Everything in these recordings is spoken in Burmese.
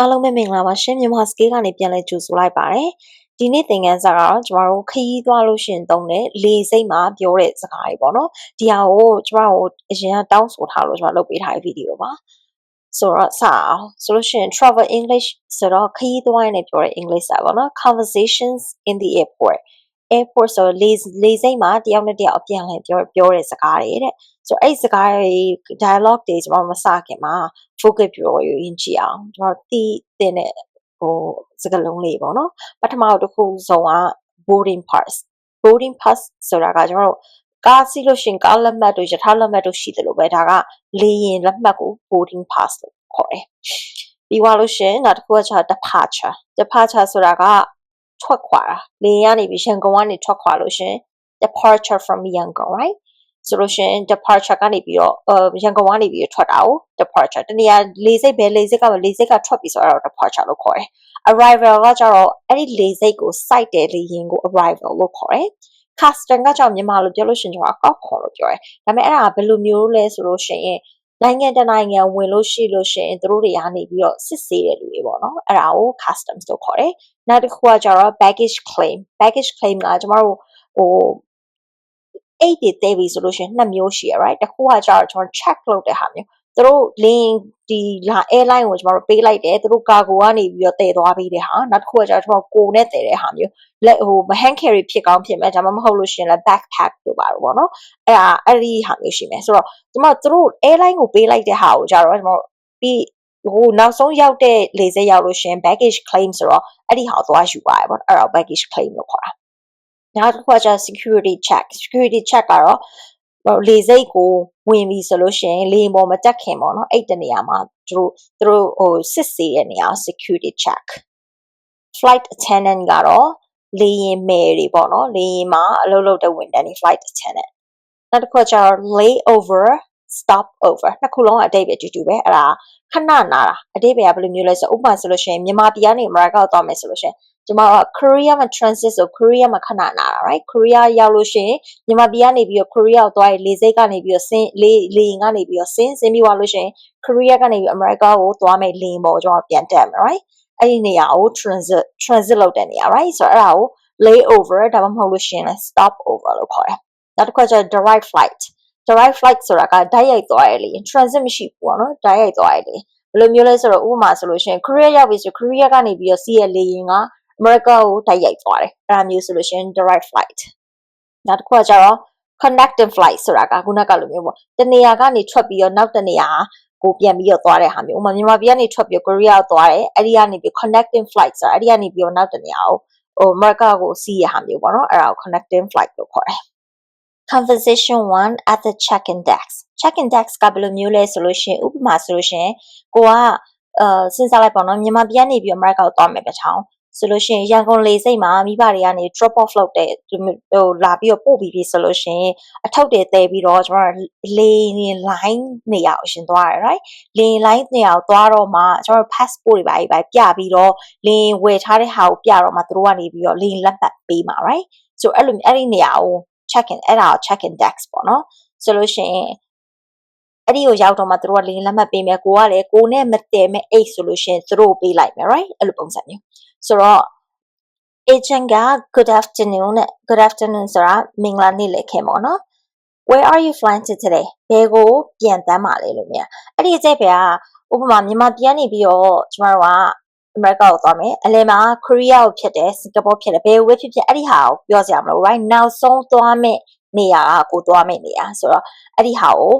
အားလုံးပဲမင်္ဂလာပါရှင်မြန်မာစကေးကနေပြန်လည်ကြိုဆိုလိုက်ပါတယ်ဒီနေ့သင်ခန်းစာကတော့ကျမတို့ခရီးသွားလို့ရှင်သုံးတဲ့လေစိတ်မှာပြောတဲ့စကားတွေပေါ့နော်ဒီဟာကိုကျမတို့အရင်ကတောင်းဆိုထားလို့ကျမလုပ်ပေးထားတဲ့ဗီဒီယိုပါဆိုတော့စအောင်ဆိုလို့ရှိရင် travel english ဆိုတော့ခရီးသွားရင်ပြောတဲ့ english စာပေါ့နော် conversations in the airport airport ဆိုလေလေစိတ်မှာတယောက်နဲ့တယောက်အပြန်အလှန်ပြောပြောတဲ့စကားတွေတဲ့ဆိုတော့အဲ့စကားတွေ dialogue တွေကျွန်တော်မစခင်မှာ focus ပြောရရင်ကြည့်အောင်ကျွန်တော်တီးတင်တဲ့ဟိုစကားလုံးလေးပေါ့နော်ပထမတစ်ခုဆုံးက boarding pass boarding pass ဆိုတာကကျွန်တော်တို့ကားစီးလို့ရှင်ကားလက်မှတ်တို့ယထာလက်မှတ်တို့ရှိတယ်လို့ပဲဒါကလေယာဉ်လက်မှတ်ကို boarding pass လို့ခေါ်တယ်ပြီးသွားလို့ရှင်နောက်တစ်ခုကကျ departure departure ဆိုတာက ထွက်ခွာတာလေယာဉ်ကနေပြီးရန်ကုန်ကနေထွက်ခွာလို့ရှင် departure from Yangon right ဆိုလို့ရှင် departure ကနေပြီးတော့ရန်ကုန်ကနေပြီးတော့ထွက်တာကို departure တနည်းအားလေစိတ်ပဲလေစိတ်ကပဲလေစိတ်ကထွက်ပြီးဆိုတော့ departure လို့ခေါ်တယ် arrival ကကျတော့အဲ့ဒီလေစိတ်ကို site တယ်လေရင်ကို arrival လို့ခေါ်တယ် custom ကကြောင့်မြန်မာလိုပြောလို့ရှင်ကျွန်တော်ကောက်ခေါ်လို့ပြောတယ်ဒါပေမဲ့အဲ့ဒါဘယ်လိုမျိုးလဲဆိုလို့ရှိရင် နိုင်ငံတနိုင်ငံဝင်လို့ရှိလို့ရှိရင်တို့တွေကနေပြီးတော့စစ်ဆေးတဲ့လူတွေပေါ့နော်အဲ့ဒါကို customs လို့ခေါ်တယ်နောက်တစ်ခုကကျတော့ baggage claim baggage claim ကကျမတို့ဟိုအိတ်တွေတဲပြီဆိုလို့ရှိရင်နှစ်မျိုးရှိရ right တစ်ခုကကျတော့ကျွန်တော် check လုပ်တဲ့ဟာမျိုး သူတို့ link ဒီလာ airline ကိုကျွန်တော်တို့ပေးလိုက်တယ်သူတို့ cargo ကနေပြီးတော့တည်သွားပြီးတဲ့ဟာနောက်တစ်ခုကကျတော့ကျွန်တော်ကိုနဲ့တည်တဲ့ဟာမျိုးလက်ဟို hand carry ဖြစ်ကောင်းဖြစ်မယ်ဒါမှမဟုတ်လို့ရှိရင်လည်း backpack တို့ပါတော့ဗောနော်အဲ့ဒါအဲ့ဒီဟာမျိုးရှိမယ်ဆိုတော့ကျွန်တော်သူတို့ airline ကိုပေးလိုက်တဲ့ဟာကိုကျတော့ကျွန်တော်ပြီးဟိုနောက်ဆုံးရောက်တဲ့လေဆိပ်ရောက်လို့ရှိရင် baggage claim ဆိုတော့အဲ့ဒီဟာကိုသွားယူပါရပေါ့အဲ့ဒါ baggage claim လို့ခေါ်တာနောက်တစ်ခုကကျ security check security check ကတော့ လေစိတ်ကိုဝင်ပြီဆိုလို့ရှိရင်လေပေါ်မတက်ခင်ပေါ့နော်အဲ့တနေရာမှာသူတို့သူတို့ဟိုစစ်ဆေးတဲ့နေရာ security check flight attendant ကတော့လေယာဉ်မယ်တွေပေါ့နော်လေယာဉ်မှာအလုပ်လုပ်တဲ့ဝန်ထမ်းတွေ flight attendant နောက်တစ်ခုကျတော့ lay over stop over နှစ်ခုလုံးအတိတ်ပဲတူတူပဲအဲ့ဒါခဏနာတာအတိတ်ပဲကဘယ်လိုမျိုးလဲဆိုဥပမာဆိုလို့ရှိရင်မြန်မာပြည်ကနေအမေရိကကိုသွားမယ်ဆိုလို့ရှိရင် ကျမတို့က Korea မှာ transit ဆို Korea မှာခဏနာတာ right Korea ရောက်လို့ရှိရင်မြန်မာပြည်ကနေပြီးတော့ Korea ကိုသွားရင်လေဆိပ်ကနေပြီးတော့ဆင်းလေလေယာဉ်ကနေပြီးတော့ဆင်းဆင်းပြီးသွားလို့ရှိရင် Korea ကနေပြီး America ကိုသွားမယ်လေယာဉ်ပေါ်ကျွန်တော်ပြန်တက်မယ် right အဲ့ဒီနေရာကို transit transit လုပ်တဲ့နေရာ right ဆိုတော့အဲ့ဒါကို lay over ဒါမှမဟုတ်လို့ရှိရင်လည်း stop over လို့ခေါ်တယ်နောက်တစ်ခါကျ direct flight direct flight ဆိုတာကဓာတ်ရိုက်သွားရလေ transit မရှိဘူးပေါ့နော်ဓာတ်ရိုက်သွားရလေဘယ်လိုမျိုးလဲဆိုတော့ဥပမာဆိုလို့ရှိရင် Korea ရောက်ပြီဆို Korea ကနေပြီးတော့စီးရလေယာဉ်က America ကိုတိုက်ရိုက်သွားတယ်အဲ့ဒါမျိုးဆိုလို့ရှိရင် direct flight နောက်တစ်ခုကကျတော့ connecting flight ဆိုတာကခုနကလိုမျိုးပေါ့တနေရာကနေထွက်ပြီးတော့နောက်တနေရာကိုပြန်ပြီးတော့သွားတဲ့ဟာမျိုးဥပမာမြန်မာပြည်ကနေထွက်ပြီးကိုရီးယားကိုသွားတယ်အဲ့ဒီကနေပြီး connecting flight ဆိုတာအဲ့ဒီကနေပြီးတော့နောက်တနေရာကိုဟို America ကိုစီးရဟာမျိုးပေါ့နော်အဲ့ဒါကို connecting flight လို့ခေါ်တယ် conversation 1 at the check-in desk check-in desk ကဘယ်လိုမျိုးလဲဆိုလို့ရှိရင်ဥပမာဆိုလို့ရှိရင်ကိုကအာစဉ်းစားလိုက်ပေါ့နော်မြန်မာပြည်ကနေပြီး America ကိုသွားမယ်ပဲချောင်း ဆိုလို့ရှိရင်ရန်ကုန်လေဆိပ်မှာမိဘတွေကနေ drop off လုပ်တဲ့ဟိုလာပြီးတော့ပို့ပြီးပြီဆိုလို့ရှိရင်အထောက်တွေတဲပြီးတော့ကျွန်တော်လေရင် line နေရာကိုရှင်သွားရ right လေရင် line နေရာကိုသွားတော့မှကျွန်တော် passport တွေပါပဲပြပြီးတော့လေရင်ဝယ်ထားတဲ့ဟာကိုပြတော့မှသူတို့ကနေပြီးတော့လေရင်လက်မှတ်ပေးမှာ right ဆိုအဲ့လိုအဲ့ဒီနေရာကို check in အဲ့ဒါကို check in desk ပေါ့နော်ဆိုလို့ရှိရင်အဲ့ဒီကိုရောက်တော့မှသူတို့ကလင်းလက်မှတ်ပေးမယ်ကိုကလည်းကိုနဲ့မတည်မဲ့အိတ်ဆိုလို့ရှိရင်သူတို့ပေးလိုက်မယ် right အဲ့လိုပုံစံမျိုး ဆိုတော့ agent က good afternoon နဲ့ good afternoon ဆိုတာမင်္ဂလာနေ့လည်းခင်ပေါ့နော် where are you flying to today ဘယ်ကိုပြန်တမ်းပါလဲလို့မြင်အဲ့ဒီအကျိတ်ပဲကဥပမာမြန်မာပြန်နေပြီးတော့ကျမတို့ကအမေရိကကိုသွားမယ်အလဲမှာကိုရီးယားကိုဖြစ်တယ်စင်ကာပူဖြစ်တယ်ဘယ်ဝစ်ဖြစ်ဖြစ်အဲ့ဒီဟာကိုပြောစရာမလို right နောက်ဆုံးသွားမယ့်နေရာကကိုသွားမယ့်နေရာဆိုတော့အဲ့ဒီဟာကို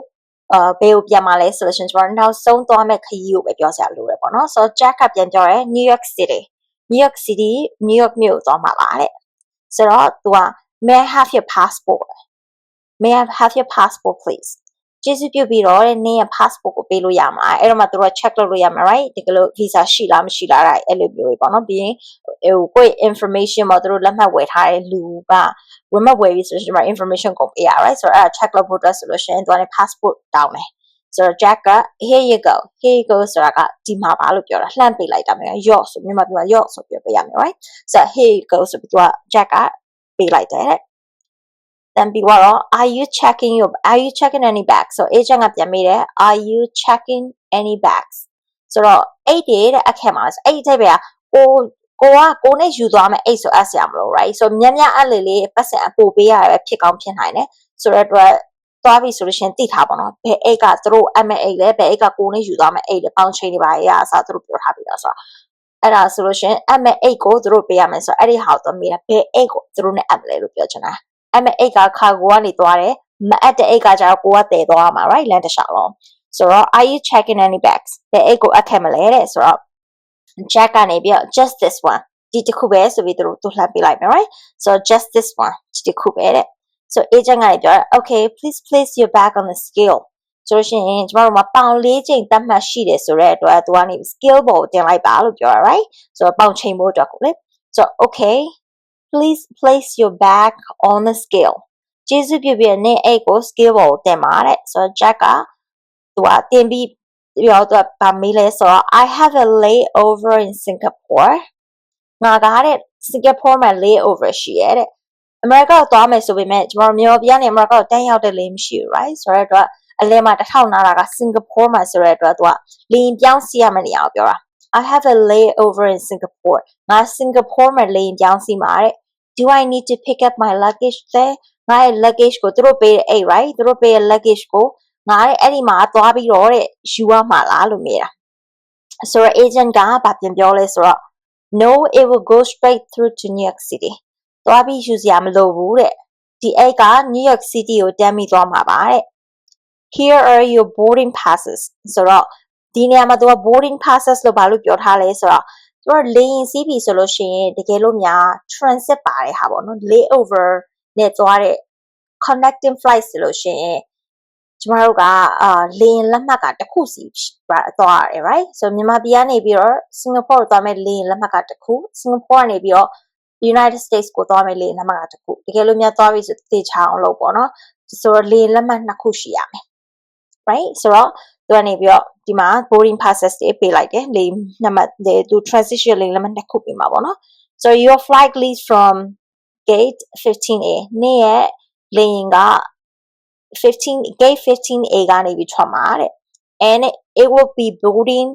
အာဘယ်ကိုပြန်มาလဲဆိုလို့ရှိရင်ကျွန်တော်နောက်ဆုံးသွားမယ့်ခရီးကိုပဲပြောစရာလိုတယ်ပေါ့နော်ဆိုတော့ Jack ကပြန်ပြောရဲ New York City New York City New York မြို့သွားမှာလားတဲ့ဆိုတော့ तू က May I have your passport May I have your passport please ကျေးဇူးပြုပြီးတော့တဲ့နင်းရဲ့ passport ကိုပေးလို့ရမှာအဲ့တော့မှသူတို့ check လုပ်လို့ရမှာ right ဒီကလို့ visa ရှိလားမရှိလားအဲ့လိုမျိုးပေါ့နော်ပြီးရင်ဟိုကိုယ့် information မှာသူတို့လက်မှတ်ဝယ်ထားတဲ့လူကဝယ်မှတ်ဝယ်ပြီးဆိုရင် information ကိုပေးရ right ဆိုတော့အဲ့ဒါ check လုပ်ဖို့အတွက်ဆိုလို့ရှိရင်သူက passport တောင်းတယ် ဆိုတော့ Jack က here you go here you go ဆိုတာကဒီမှာပါလို့ပြောတာလှမ်းပေးလိုက်တာမျိုးရော့ဆိုမြန်မာပြည်မှာရော့ဆိုပြောပေးရမယ် right ဆိုတော့ here you go ဆိုပြီးသူက Jack ကပေးလိုက်တယ် then ပြီးတော့ are you checking your are you checking any bags so agent ကပြန်မေးတယ် are you checking any bags ဆိုတော့အိတ်တွေတဲ့အခက်မှာဆိုအဲ့ဒီအဓိပ္ပာယ်ကကိုကိုကကိုနဲ့ယူသွားမယ်အိတ်ဆိုအပ်ဆရာမလို့ right ဆိုမြက်မြက်အလေးလေးပတ်စံအပို့ပေးရတယ်ပဲဖြစ်ကောင်းဖြစ်နိုင်တယ်ဆိုတော့အတွက် သွားပြီဆိုလို့ရှင်သိထားပါတော့ဘယ်အိတ်ကသူတို့အမအိတ်လဲဘယ်အိတ်ကကိုနဲ့ယူသွားမယ်အိတ်လဲပေါင်းချိန်တွေပါရအစားသူတို့ပြောထားပြီးတော့ဆိုတော့အဲ့ဒါဆိုလို့ရှင်အမအိတ်ကိုသူတို့ပေးရမယ်ဆိုတော့အဲ့ဒီဟာတော့မေးတာဘယ်အိတ်ကိုသူတို့နဲ့အပ်လဲလို့ပြောချင်တာအမအိတ်ကခါကိုကနေသွားတယ်မအပ်တဲ့အိတ်ကကျတော့ကိုကတည်သွားမှာ right လမ်းတစ်လျှောက်လုံးဆိုတော့ are you checking any bags ဘယ်အိတ်ကိုအပ်ခဲ့မလဲတဲ့ဆိုတော့ check ကနေပြီးတော့ just this one ဒီတစ်ခုပဲဆိုပြီးသူတို့သူလှမ်းပေးလိုက်မယ် right so just this one ဒီတစ်ခုပဲတဲ့ so agent ကနေပြော okay please place your bag on the scale ဆိုလို့ရှိရင်ကျမတို့မှာပေါင်၄ချိန်သတ်မှတ်ရှိတယ်ဆိုတော့အတွက်သူကနေ scale ပေါ်တင်လိုက်ပါလို့ပြောတာ right ဆိုတော့ပေါင်ချိန်ဖို့အတွက်ကိုလေ so okay please place your bag on the scale ကျေးဇူးပြုပြီးနဲ့အဲ့ကို scale ပေါ်တင်ပါတဲ့ဆိုတော့ Jack ကသူကတင်ပြီးပြောတော့ဗာမေးလဲဆိုတော့ I have a layover in Singapore ငါကတဲ့ Singapore မှာ layover ရှိရတဲ့ အမေရိကကိုသွားမယ်ဆိုပေမဲ့ကျွန်တော်မျိုးပြနေအမေရိကကိုတန်းရောက်တဲ့လေမရှိဘူး right ဆိုတော့အတွက်အလဲမှာတစ်ထောင်နာတာက Singapore မှာဆိုတဲ့အတွက်သူကလေရင်ပြောင်းစီရမယ့်နေရာကိုပြောတာ I have a layover in Singapore ငါ Singapore မှာလေရင်ပြောင်းစီမှာတဲ့ Do I need to pick up my luggage there ငါရဲ့ luggage ကိုသူတို့ပေးတဲ့အဲ့ right သူတို့ပေးတဲ့ luggage ကိုငါတဲ့အဲ့ဒီမှာသွားပြီးတော့တဲ့ယူရမှာလားလို့မေးတာဆိုတော့ agent ကဗာပြန်ပြောလဲဆိုတော့ no it will go straight through to New York City သွားပြီးယူစရာမလိုဘူးတဲ့ဒီအိတ်က New York City ကိုတန်းပြီးသွားမှာပါတဲ့ here are your boarding passes ဆိုတော့ဒီနေရာမှာသူက boarding passes လို့ဘာလို့ပြောထားလဲဆိုတော့သူကလေရင်စီးပြီဆိုလို့ရှိရင်တကယ်လို့များ transit ပါတဲ့ဟာပေါ့နော် layover နဲ့သွားတဲ့ connecting flight ဆိုလို့ရှိရင်ကျမတို့ကအာလေရင်လက်မှတ်ကတစ်ခုစီသွားရတယ် right so မြန်မာပြည်ကနေပြီးတော့ Singapore ကိုသွားမဲ့လေရင်လက်မှတ်ကတစ်ခု Singapore ကနေပြီးတော့ United States ကိုသွားမယ်လေလက်မှတ်ကတစ်ခုတကယ်လို့များသွားပြီဆိုတေချာအောင်လုပ်ပေါ့နော်ဆိုတော့လေလက်မှတ်နှစ်ခုရှိရမယ် right ဆိုတော့သူကနေပြီးတော့ဒီမှာ boarding passes တွေပေးလိုက်တယ်လေနံပါတ်သူ transition လေလက်မှတ်နှစ်ခုပေးမှာပေါ့နော် so your flight leaves from gate 15A နေ့ရဲ့လေရင်က15 gate 15A ကနေပြီးထွက်မှာတဲ့ and it will be boarding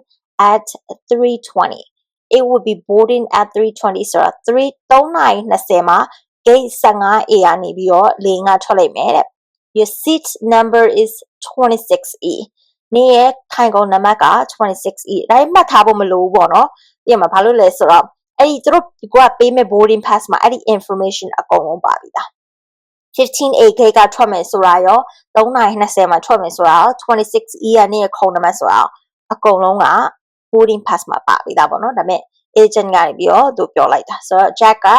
at 320 it will be boarding at 320ဆိုတော့3 3:20မှာ gate 15A ကနေပြီးတော့လေငါထွက်လိုက်မယ်တဲ့ your seat number is 26E နေရဲ့ခိုင်ကုန်နံပါတ်က 26E ဒါမှတ်ထားဖို့မလိုဘူးပေါ့နော်ဒီမှာဘာလို့လဲဆိုတော့အဲ့ဒီသူတို့ကပေးမဲ့ boarding pass မှာအဲ့ဒီ information အကုန်လုံးပါပြီလား 15AK ကထွက်မယ်ဆိုတာရော3:20မှာထွက်မယ်ဆိုတာရော 26E ကနေခုံနံပါတ်ဆိုတာအကုန်လုံးက boarding pass မှာပါပြီသားပေါ့နော်ဒါပေမဲ့ agent ကနေပြီးတော့သူပြောလိုက်တာဆိုတော့ Jack က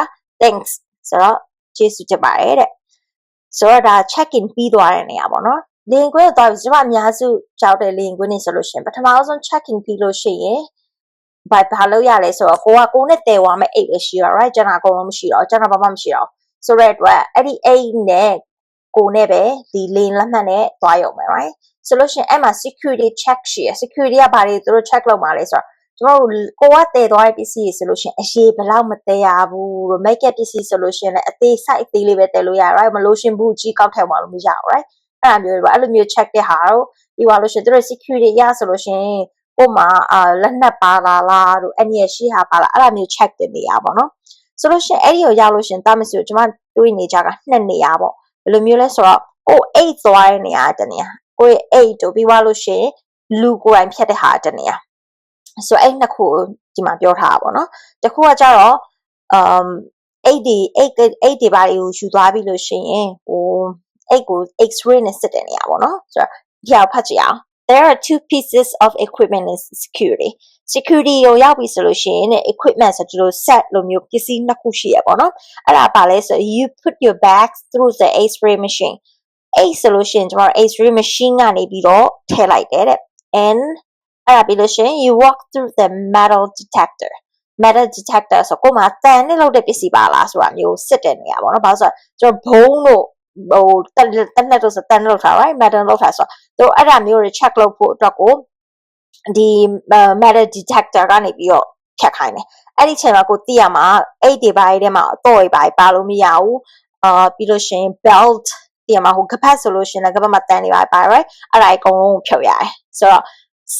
thanks ဆိုတော့ကျေးဇူးတင်ပါတယ်တဲ့ဆိုတော့ဒါ check in ပြီးသွားတဲ့နေရာပေါ့နော်လင်ကွင်းသွားပြီကျွန်မအများစုကြောက်တဲ့လင်ကွင်းနေဆိုလို့ရှိရင်ပထမဆုံး check in ပြီးလို့ရှိရင်ဘာဘာလို့ရလဲဆိုတော့ကိုကကိုနဲ့တည်သွားမယ့်အိတ်ပဲရှိရ right ကျွန်တော်အကုန်လုံးမရှိတော့ကျွန်တော်ဘာမှမရှိတော့ဆိုတဲ့အတွက်အဲ့ဒီအိတ်နဲ့ကိုနဲ့ပဲဒီလင်လက်မှတ်နဲ့သွားရုံပဲ right ဆိုလို့ရှိရင်အဲ့မှာ security check ရှိရ security ကဘာတွေသူတို့ check လုပ်မှာလဲဆိုတော့ကျွန်တော်တို့ကိုကတည်သွားတဲ့ပစ္စည်းဆိုလို့ရှိရင်အရေးဘယ်လောက်မတည်ရဘူးလို့ make up ပစ္စည်းဆိုလို့ရှိရင်လည်းအသေး size အသေးလေးပဲတည်လို့ရ right မလို့ရှင်ဘူးကြီးကောက်ထဲမှာလို့မရဘူး right အဲ့လိုမျိုးပဲအဲ့လိုမျိုး check တဲ့ဟာတော့ပြီးသွားလို့ရှိရင်တို့ security ရဆိုလို့ရှိရင်ကို့မှာအာလက်နက်ပါလာလားတို့အဲ့ဒီရရှိဟာပါလားအဲ့လိုမျိုး check တင်နေရပါတော့ဆိုလို့ရှိရင်အဲ့ဒီကိုရောက်လို့ရှိရင်တာမစီကိုကျွန်မတွေးနေကြတာနှစ်နေရပေါ့ဘယ်လိုမျိုးလဲဆိုတော့ကို8သွားတဲ့နေရာတနေရာ ကိုရဲ့8တို့ပြီးသွားလို့ရှိရင်လူကိုယ်တိုင်ဖြတ်တဲ့ဟာတနေရာဆိုအဲ့နှစ်ခုဒီမှာပြောထားတာပေါ့နော်တခုကကြတော့ um 8ဒီ8 8ဒီဘာတွေကိုယူသွားပြီလို့ရှိရင်ဟို8ကို x-ray နဲ့စစ်တဲ့နေရာပေါ့နော်ဆိုတော့ဒီအောင်ဖတ်ကြည့်အောင် there are two pieces of equipment in security security ကိုရောက်ပြီဆိုလို့ရှိရင် equipment ဆိုဒီလို set လိုမျိုးပစ္စည်းနှစ်ခုရှိရပေါ့နော်အဲ့ဒါပါလဲဆို you put your bags through the x-ray machine အဲ့ဆိုလို့ရှိရင်ကျွန်တော် x-ray machine ကနေပြီးတော့ထည့်လိုက်တယ်တဲ့ and အဲ့ဒါပြီးလို့ရှိရင် you walk through the metal detector metal detector ဆိုကိုမှတန်နဲ့လောက်တဲ့ပစ္စည်းပါလားဆိုတာမျိုးစစ်တဲ့နေရာပေါ့နော်။ဘာလို့ဆိုတော့ကျွန်တော်ဘုံတို့ဟိုတက်တက်နဲ့တော့တန်လောက်ထား right metal လောက်ထားဆိုတော့အဲ့ဒါမျိုးတွေ check လုပ်ဖို့အတွက်ကိုဒီ metal detector ကနေပြီးတော့ဖြတ်ခိုင်းတယ်။အဲ့ဒီချိန်မှာကိုသိရမှာအဲ့ဒီဘိုင်းထဲမှာအတော့တွေပါပါလို့မရဘူး။အာပြီးလို့ရှိရင် belt ဒီမှာဟိုကပတ်ဆိုလို့ရှိရင်လည်းကပတ်မှာတန်နေပါပါ right အဲ့ဒါအကုန်လုံးဖြုတ်ရတယ်။ဆိုတော့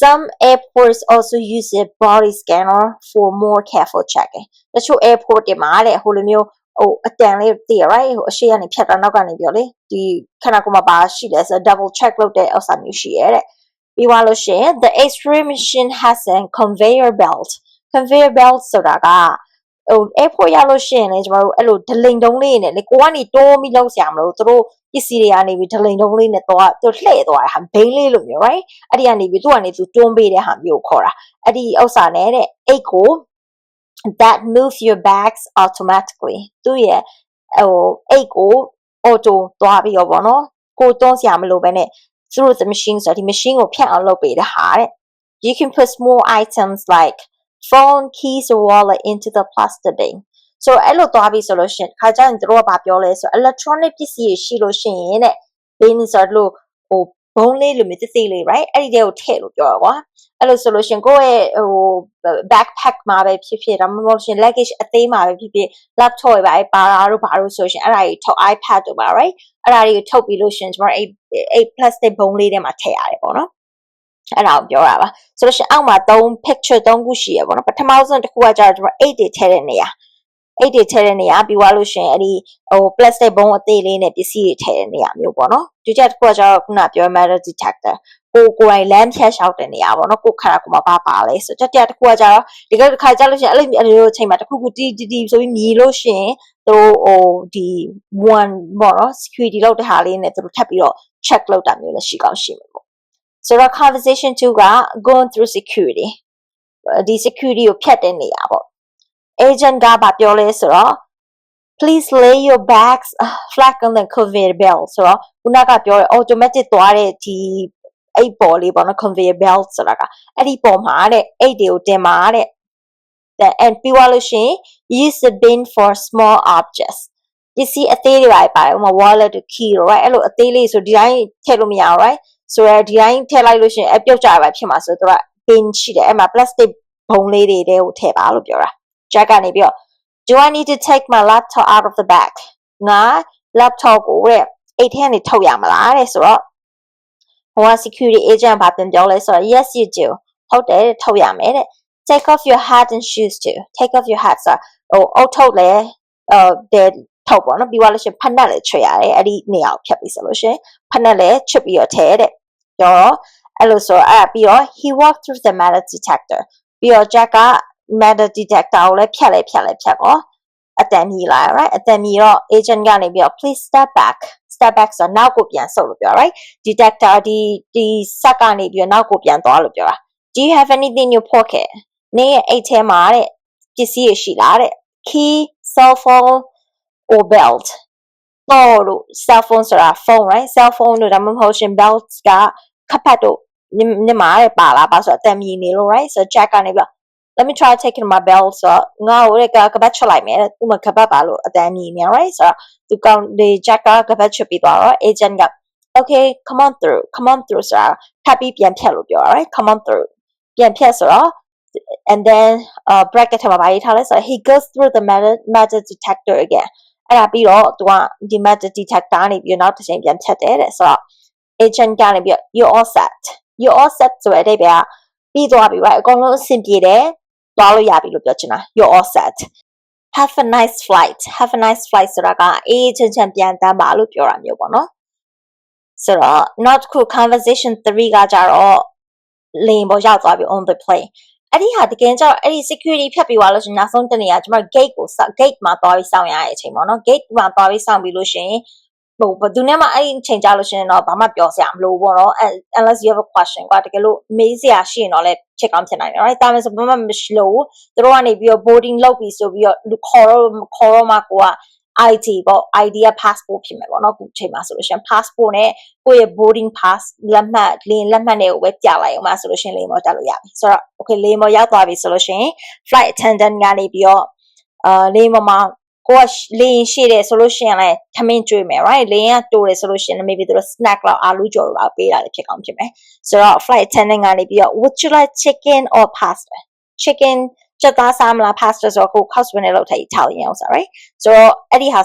Some airports also use a body scanner for more careful checking. တချို့ airport တွေမှာတဲ့ဟိုလိုမျိုးဟိုအတန်လေးသိရ right ဟိုအရှိကနေဖြတ်တာနောက်ကနေပြောလေဒီခဏကမှပါရှိတယ်ဆို double check လုပ်တဲ့ဥစ္စာမျိုးရှိရဲတဲ့ပြီးသွားလို့ရှိရင် the x-ray machine has a conveyor belt conveyor belt ဆိုတာက ဟို airport ရောက်လို့ရှိရင်လေကျွန်တော်တို့အဲ့လိုဒလိန်တုံးလေးနဲ့လေကိုကနေတိုးပြီးလောက်ဆရာမလို့သူတို့ပစ္စည်းတွေကနေပြီးဒလိန်တုံးလေးနဲ့တော့သူလှည့်သွားတာဟာဘိန်းလေးလိုမျိုး right အဲ့ဒီကနေပြီးသူကနေသူတွန်းပေးတဲ့ဟာမျိုးကိုခေါ်တာအဲ့ဒီဥစ္စာနဲ့တဲ့အိတ်ကို that move your bags automatically သူ့ရဲ့ဟိုအိတ်ကို auto သွားပြီးတော့ဗောနော်ကိုတွန်းဆရာမလို့ပဲနဲ့ through the machine ဆိုတော့ဒီ machine ကိုဖြတ်အောင်လုပ်ပေးတဲ့ဟာတဲ့ you can put small items like phone keys or wallet into the plastic bin ဆိုတော့အဲ့လိုသွားပြီဆိုလို့ရှိရင်ခါကျရင်တို့ကဘာပြောလဲဆိုတော့ electronic ပစ္စည်းတွေရှိလို့ရှိရင်တဲ့ bin ဆိုတော့ဟိုဘုံလေးလိုမျိုးတိတိလေး right အဲ့ဒီတဲကိုထည့်လို့ပြောတာကွာအဲ့လိုဆိုလို့ရှိရင်ကိုယ့်ရဲ့ဟို backpack မှာပဲဖြစ်ဖြစ်ဒါမှမဟုတ်ရှင် luggage အသေးမှာပဲဖြစ်ဖြစ် laptop တွေပါပါတာတို့ဘာလို့ဆိုရှင်အဲ့ဒါကြီးထုတ် iPad တို့ပါ right အဲ့ဒါတွေကိုထုတ်ပြီးလို့ရှင်ကျွန်တော်အဲ့အဲ့ plastic ဘုံလေးထဲမှာထည့်ရတယ်ပေါ့နော် အဲ့ဒါကိုပြောတာပါဆိုလို့ရှိရင်အောက်မှာ3 picture 3ခုရှိရပေါ့နော်ပထမဆုံးတစ်ခုကကျတော့ကျွန်တော်8တွေထည့်တဲ့နေရာအိတ်တွေထည့်တဲ့နေရာပြီးသွားလို့ရှိရင်အဲ့ဒီဟို plastic ဘုံအသေးလေးနဲ့ပစ္စည်းတွေထည့်တဲ့နေရာမျိုးပေါ့နော်ဒီချက်တစ်ခုကကျတော့ခုနပြော metal detector ကိုကိုယ်တိုင်လမ်းဖြတ်လျှောက်တဲ့နေရာပေါ့နော်ကိုခါရကိုမပါပါလဲဆိုတတိယတစ်ခုကကျတော့ဒီကခါကြလို့ရှိရင်အဲ့လိုအဲ့လိုအချိန်မှာတစ်ခုခုတီးတီးဆိုပြီးမြည်လို့ရှိရင်သူဟိုဒီ one ပေါ့နော် security လောက်တဲ့ဟာလေးနဲ့သူတို့ထပ်ပြီးတော့ check လုပ်တာမျိုးလည်းရှိကောင်းရှိမှာပေါ့ ဆိုတော့ conversation 2က going through security ဒီ security ကိုဖြတ်တဲ့နေရာပေါ့ agent ကဗာပြောလဲဆိုတော့ please lay your bags flat on the conveyor belt ဆိုတော့ခုနကပြောတဲ့ automatic သွားတဲ့ဒီအဲ့ပေါ်လေးပေါ့နော် conveyor belt ဆိုတာကအဲ့ဒီပေါ်မှာတဲ့အိတ်တွေကိုတင်ပါတဲ့ then and ပြီးသွားလို့ရှိရင် use the bin for small objects ပစ္စည်းအသေးတွေပါပါတယ်ဥပမာ wallet key right အဲ့လိုအသေးလေးဆိုဒီတိုင်းထည့်လို့မရဘူး right ဆိုတော့ဒီတိုင်းထည့်လိုက်လို့ရှိရင်အပြုတ်ကြပါဖြစ်မှာဆိုတော့ bin ရှိတယ်အဲ့မှာ plastic ဘုံလေးတွေတဲကိုထည့်ပါလို့ပြောတာ Jack ကနေပြီးတော့ do I need to take my laptop out of the bag ငါ laptop ကိုတဲ့အိတ်ထဲကနေထုတ်ရမလားတဲ့ဆိုတော့ဟိုက security agent ဘာပြန်ပြောလဲဆိုတော့ yes you do ဟုတ်တယ်ထုတ်ရမယ်တဲ့ take off your hat and shoes too take off your hat ဆိုဟိုအုတ်ထုတ်လဲအဲထုတ်ပေါ့နော်ပြီးသွားလို့ရှိရင်ဖက်နက်လည်းချွတ်ရတယ်အဲ့ဒီနေရာကိုဖြတ်ပြီးဆိုလို့ရှိရင်ဖက်နက်လည်းချွတ်ပြီးတော့ထဲတဲ့ ပြောတော့အဲ့လိုဆိုအဲ့ပြီးတော့ he walked through the metal detector ပြီးတော့ Jack က metal detector ကိုလည်းဖြတ်လဲဖြတ်လဲဖြတ်တော့အတန်မြည်လာ right အတန်မြည်တော့ agent ကနေပြီးတော့ please step back step back ဆိုတော့နောက်ကိုပြန်ဆုပ်လို့ပြော right detector ဒီဒီစက်ကနေပြီးတော့နောက်ကိုပြန်သွားလို့ပြောတာ do you have anything in your pocket နေရဲ့အိတ်ထဲမှာတဲ့ပစ္စည်းရရှိလားတဲ့ key cell phone or belt တော့လို့ cell phone ဆိုတာ phone right cell phone လို့ဒါမှမဟုတ်ရှင် belt ကခပ်ဖတ်တို့ညမှာပါလာပါဆိုတော့အတန်မြည်နေလို့ right so jack ကနေပြီး let me try taking my belt ဆိုတော့ငါ့ကိုလည်းကပတ်ချလိုက်မယ်သူမကပတ်ပါလို့အတန်မြည်နေ right ဆိုတော့သူကောင်ဒီ jack ကကပတ်ချပြီးသွားတော့ agent က okay come on through come on through ဆိုတာထပ်ပြီးပြန်ဖြတ်လို့ပြော right come on through ပြန်ဖြတ်ဆိုတော့ and then uh bracket ထဲမှာဗာရေးထားလဲဆိုတော့ he goes through the metal metal detector again အဲ့ဒါပြီးတော့သူကဒီ metal detector နေပြီးနောက်တစ်ချိန်ပြန်ဖြတ်တယ်တဲ့ဆိုတော့ agent ကနေပြီး you all set you all set ဆိုတဲ့အဓိပ္ပာယ်ကပြီးသွားပြီ right အကုန်လုံးအဆင်ပြေတယ်သွားလို့ရပြီလို့ပြောချင်တာ you all set have a nice flight have a nice flight ဆိုတာကအေးချမ်းချမ်းပြန်တမ်းပါလို့ပြောတာမျိုးပေါ့နော်ဆိုတော့ not cool conversation 3ကကြတော့လေပေါ်ရောက်သွားပြီ on the plane အဲ့ဒီဟာတကယ်ကြောင့်အဲ့ဒီ security ဖြတ်ပြီးသွားလို့ရှိရင်နောက်ဆုံးတနေရာကျွန်မ gate ကို gate မှာသွားပြီးစောင့်ရတဲ့အချိန်ပေါ့နော် gate မှာသွားပြီးစောင့်ပြီးလို့ရှိရင်ဟိုဘယ်သူနဲ့မှအဲ့ဒီအချိန်ကြာလို့ရှိရင်တော့ဘာမှပြောစရာမလိုဘူးပေါ့နော် unless you have a question ကွာတကယ်လို့မေးစရာရှိရင်တော့လည်းချက်ကောင်းဖြစ်နိုင်တယ် right ဒါမှမဟုတ်ဘာမှမရှိလို့သူတို့ကနေပြီးတော့ boarding လုပ်ပြီးဆိုပြီးတော့ခေါ်တော့ခေါ်တော့မှကိုက ID ပေါ့ ID က passport ဖြစ်မယ်ပေါ့နော်ခုချိန်မှာဆိုလို့ရှိရင် passport နဲ့ကိုယ့်ရဲ့ boarding pass လက်မှတ်လင်းလက်မှတ်တွေကိုပဲပြလိုက်အောင်ပါဆိုလို့ရှိရင်လေမော်တက်လို့ရပြီဆိုတော့ okay လေမော်ရောက်သွားပြီဆိုလို့ရှိရင် flight attendant ကနေပြီးတော့အာလေမော်မှာကိုကလေရင်ရှိတယ်ဆိုလို့ရှိရင်လည်းထမင်းကျွေးမယ် right လေရင်ကတိုးတယ်ဆိုလို့ရှိရင် maybe သူတို့ snack လောက်အာလူကြော်လောက်ပေးတာလည်းဖြစ်ကောင်းဖြစ်မယ်ဆိုတော့ flight attendant ကနေပြီးတော့ would you like chicken or pasta chicken ချက်သားစားမလား pasta ဆိုတော့ကို cost ဝင်လောက်ထိုင် Italian ဥစား right ဆိုတော့အဲ့ဒီဟာ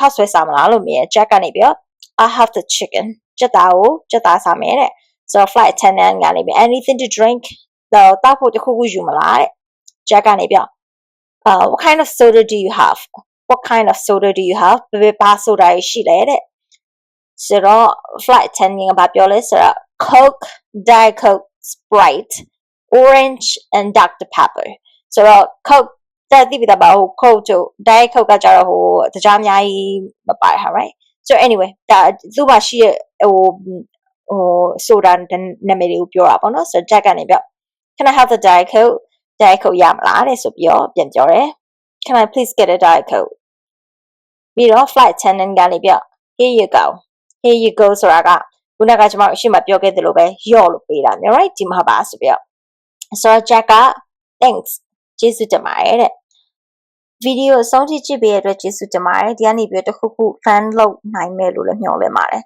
cost ဆွဲစားမလားလို့မြင် Jack ကနေပြီးတော့ I have the chicken ချက်သားကိုချက်သားစားမယ်တဲ့ so flight attendant ကနေပြီး anything to drink တော့တောက်ဖို့တစ်ခုခုယူမလားတဲ့ Jack ကနေပြော uh what kind of soda do you have what kind of soda do you have ဘယ်ဘယ်ဘာ soda ရှိလဲတဲ့ဆိုတော့ flight attendant ကဘာပြောလဲဆိုတော့ Coke Diet Coke Sprite orange and Dr Pepper ဆိုတော့ Coke တက်တိပိတာပါဟို Coke တို့ Diet Coke ကကြတော့ဟိုတခြားအများကြီးမပါဟာ right so anyway ဒါသူ့မှာရှိရဲ့ဟိုဟို soda နာမည်တွေကိုပြောတာပေါ့နော်ဆိုတော့ Jack ကနေပြော Can I have the Diet Coke Diet Coke ရမလားတဲ့ဆိုပြီးတော့ပြန်ပြောတယ် Can I please get a Diet Coke ပြီးတော့ flight attendant ကနေပြော Here you go Here you go ဆိုတာကခုနကကျွန်မတို့အရှိမပြောခဲ့သလိုပဲယော့လို့ပေးတာမျိုး right ဒီမှာပါဆိုပြီးတော့ဆိုတော့ Jack က thanks ကျေးဇူးတင်ပါတယ်တဲ့ဗီဒီယိုအဆုံးထိကြည့်ပေးရတဲ့အတွက်ကျေးဇူးတင်ပါတယ်ဒီကနေပြီးတော့တစ်ခုခု fan လုပ်နိုင်မယ်လို့လည်းမျှော်လင့်ပါတယ်